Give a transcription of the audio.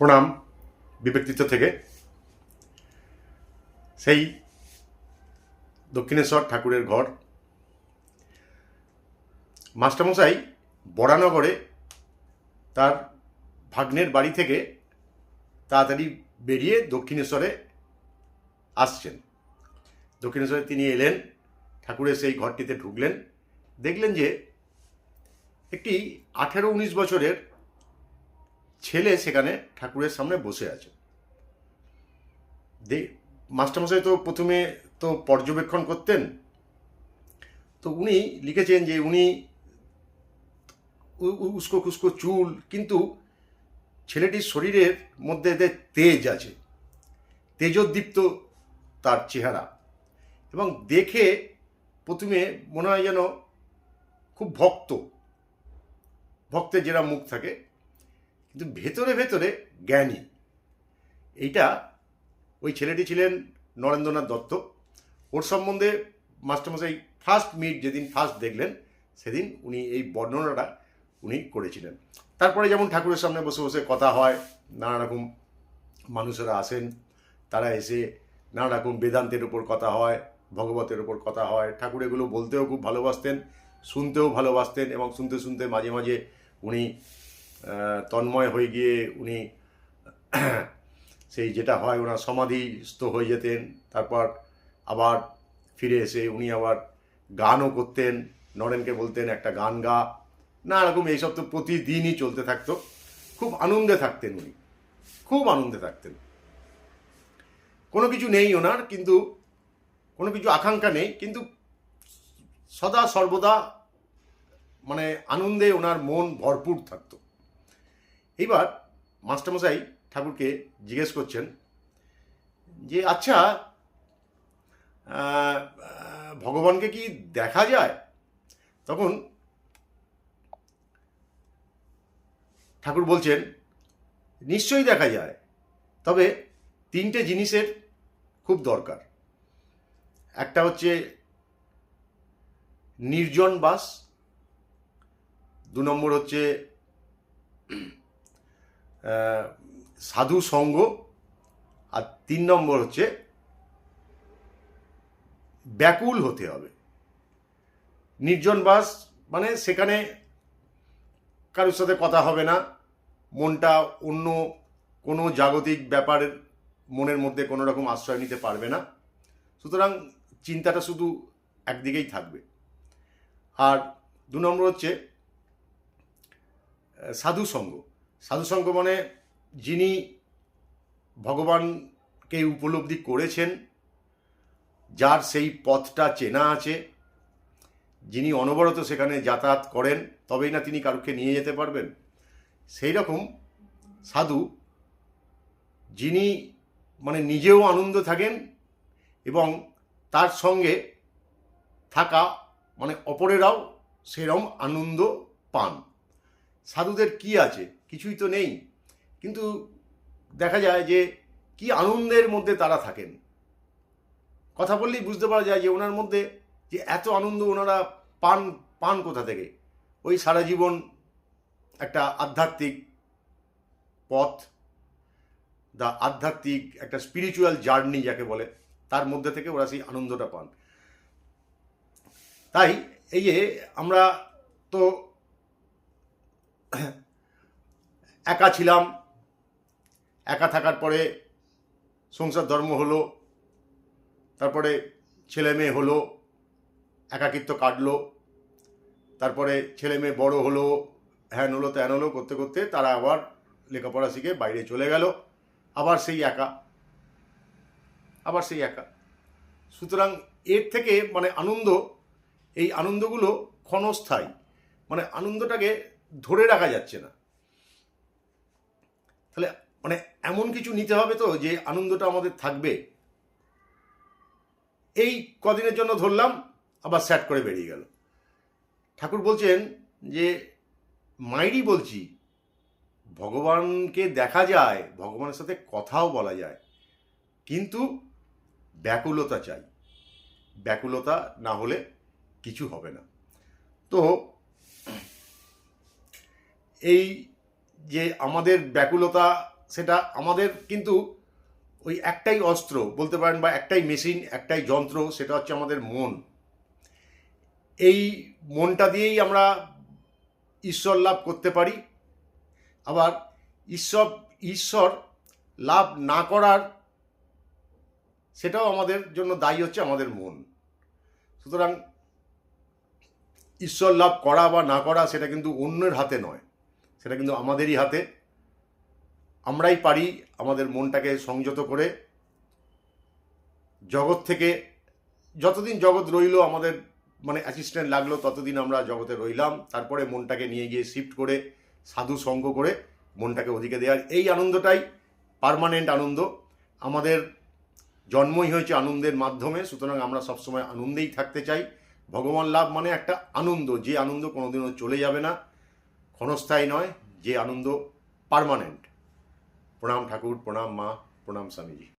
প্রণাম বিব্যক্তিত্ব থেকে। সেই দক্ষিণেশ্বর ঠাকুরের ঘর। মাস্টারমশাই বরানগরে তার ভাগ্নের বাড়ি থেকে তাড়াতাড়ি বেরিয়ে দক্ষিণেশ্বরে আসছেন। দক্ষিণেশ্বরে তিনি এলেন, ঠাকুরের সেই ঘরটিতে ঢুকলেন। দেখলেন যে একটি আঠেরো উনিশ বছরের ছেলে সেখানে ঠাকুরের সামনে বসে আছে। মাস্টারমশাই তো প্রথমে তো পর্যবেক্ষণ করতেন। তো উনি লিখেছেন যে উনি উস্কো খুস্কো চুল, কিন্তু ছেলেটির শরীরের মধ্যে এদের তেজ আছে, তেজোদ্দীপ্ত তার চেহারা। এবং দেখে প্রথমে মনে হয় যেন খুব ভক্ত। ভক্তের যেরা মুখ থাকে কিন্তু ভেতরে ভেতরে জ্ঞানী। এইটা ওই ছেলেটি ছিলেন নরেন্দ্রনাথ দত্ত। ওর সম্বন্ধে মাস্টারমশাই ফার্স্ট মিট যেদিন ফার্স্ট দেখলেন, সেদিন উনি এই বর্ণনাটা উনি করেছিলেন। তারপরে যেমন ঠাকুরের সামনে বসে বসে কথা হয়, নানা রকম মানুষেরা আসেন, তারা এসে নানা রকম বেদান্তের উপর কথা হয়, ভগবতের উপর কথা হয়। ঠাকুর এগুলো বলতেও খুব ভালোবাসতেন, শুনতেও ভালোবাসতেন এবং শুনতে শুনতে মাঝে মাঝে উনি তন্ময় হয়ে গিয়ে উনি সেই যেটা হয়, ওনার সমাধিস্থ হয়ে যেতেন। তারপর আবার ফিরে এসে উনি আবার গানও করতেন। নরেনকে বলতেন, একটা গান গা। না রকম এইসব তো প্রতিদিনই চলতে থাকতো। খুব আনন্দে থাকতেন উনি। খুব আনন্দে থাকতেন। কোনো কিছু নেই ওনার, কিন্তু কোনো কিছু আকাঙ্ক্ষা নেই, কিন্তু সদা সর্বদা মানে আনন্দে ওনার মন ভরপুর থাকতো। এইবার মাস্টারমশাই ঠাকুরকে জিজ্ঞেস করছেন যে আচ্ছা ভগবানকে কি দেখা যায়? তখন ঠাকুর বলছেন, নিশ্চয়ই দেখা যায়, তবে তিনটে জিনিসের খুব দরকার। একটা হচ্ছে নির্জন বাস, দু নম্বর হচ্ছে সাধু সঙ্গ আর তিন নম্বর হচ্ছে ব্যাকুল হতে হবে। নির্জন বাস মানে সেখানে কারোর সাথে কথা হবে না, মনটা অন্য কোনো জাগতিক ব্যাপারের মনের মধ্যে কোনো রকম আশ্রয় নিতে পারবে না। সুতরাং চিন্তাটা শুধু একদিকেই থাকবে। আর দু নম্বর হচ্ছে সাধু সঙ্গ। সাধু মানে যিনি ভগবানকে উপলব্ধি করেছেন, যার সেই পথটা চেনা আছে, যিনি অনবরত সেখানে যাতায়াত করেন, তবেই না তিনি কারুকে নিয়ে যেতে পারবেন। সেই রকম সাধু, যিনি মানে নিজেও আনন্দ থাকেন এবং তার সঙ্গে থাকা মানে অপরেরাও সেরম আনন্দ পান। সাধুদের কি আছে? কিছুই তো নেই। কিন্তু দেখা যায় যে কি আনন্দের মধ্যে তারা থাকেন। কথা বললেই বুঝতে পারা যায় যে ওনার মধ্যে যে এত আনন্দ ওনারা পান পান কোথা থেকে? ওই সারা জীবন একটা আধ্যাত্মিক পথ, দা আধ্যাত্মিক একটা স্পিরিচুয়াল জার্নি যাকে বলে, তার মধ্যে থেকে ওরা সেই আনন্দটা পান। তাই এই যে আমরা তো একা ছিলাম। একা থাকার পরে সংসার ধর্ম হলো, তারপরে ছেলে মেয়ে হলো, একাকিত্ব কাটলো, তারপরে ছেলে মেয়ে বড় হলো, হ্যান হলো, ত্যান হলো, করতে করতে তারা আবার লেখাপড়া শিখে বাইরে চলে গেল। আবার সেই একা। আবার সেই একা। সুতরাং এর থেকে মানে আনন্দ, এই আনন্দগুলো ক্ষণস্থায়ী। মানে আনন্দটাকে ধরে রাখা যাচ্ছে না। তাহলে মানে এমন কিছু নিতে হবে তো যে আনন্দটা আমাদের থাকবে। এই কদিনের জন্য ধরলাম, আবার স্যাট করে বেরিয়ে গেল। ঠাকুর বলছেন যে, মাইরি বলছি, ভগবানকে দেখা যায়, ভগবানের সাথে কথাও বলা যায়, কিন্তু ব্যাকুলতা চাই। ব্যাকুলতা না হলে কিছু হবে না। তো, এই যে আমাদের ব্যাকুলতা, সেটা আমাদের কিন্তু ওই একটাই অস্ত্র, বলতে পারেন বা একটাই মেশিন একটাই যন্ত্র, সেটা হচ্ছে আমাদের মন। এই মনটা দিয়েই আমরা ঈশ্বর লাভ করতে পারি। আবার ঈশ্বর ঈশ্বর লাভ না করার সেটাও আমাদের জন্য দায়ী হচ্ছে আমাদের মন। সুতরাং ঈশ্বর লাভ করা বা না করা, সেটা কিন্তু অন্যের হাতে নয়। সেটা কিন্তু আমাদেরই হাতে। আমরাই পারি আমাদের মনটাকে সংযত করে। জগৎ থেকে যতদিন জগৎ রইল আমাদের মানে অ্যাসিস্ট্যান্ট লাগল, ততদিন আমরা জগতে রইলাম। তারপরে মনটাকে নিয়ে গিয়ে শিফট করে, সাধু সঙ্গ করে মনটাকে ওদিকে দেওয়ার। এই আনন্দটাই পার্মানেন্ট আনন্দ। আমাদের জন্মই হয়েছে আনন্দের মাধ্যমে, সুতরাং আমরা সবসময় আনন্দেই থাকতে চাই। ভগবান লাভ মানে একটা আনন্দ। যে আনন্দ কোনোদিনও চলে যাবে না। ক্ষণস্থায়ী নয় যে আনন্দ পারমানেন্ট প্রণাম ঠাকুর প্রণাম মা প্রণাম স্বামীজি।